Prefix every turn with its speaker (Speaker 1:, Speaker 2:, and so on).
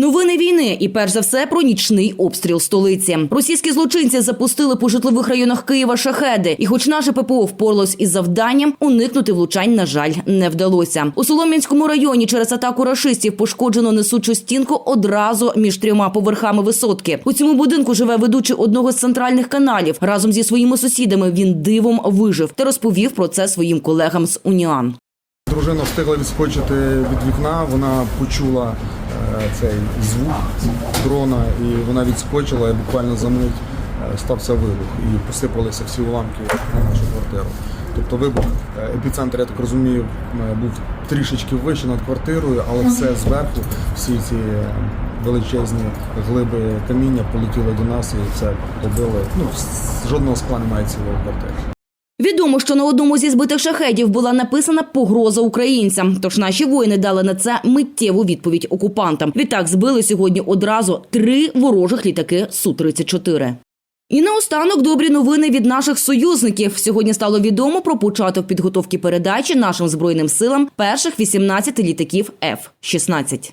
Speaker 1: Новини війни і перш за все про нічний обстріл столиці. Російські злочинці запустили по житлових районах Києва шахеди, і, хоч наше ППО впоралось із завданням, уникнути влучань, на жаль, не вдалося. У Солом'янському районі через атаку рашистів пошкоджено несучу стінку одразу між трьома поверхами висотки. У цьому будинку живе ведучий одного з центральних каналів. Разом зі своїми сусідами він дивом вижив та розповів про це своїм колегам з Уніан.
Speaker 2: Дружина встигла відскочити від вікна, вона почула цей звук дрона, і вона відскочила, і буквально за мить е, стався вибух і посипалися всі уламки на нашу квартиру. Тобто вибух, е, епіцентр, я так розумію, е, був трішечки вище над квартирою, але все зверху, всі ці е, величезні глиби каміння полетіли до нас і це побили. Ну, жодного скла немає цілої квартири.
Speaker 1: Відомо, що на одному зі збитих шахедів була написана погроза українцям. Тож наші воїни дали на це миттєву відповідь окупантам. Відтак збили сьогодні одразу три ворожих літаки су 34 і наостанок добрі новини від наших союзників. Сьогодні стало відомо про початок підготовки передачі нашим збройним силам перших 18 літаків F-16.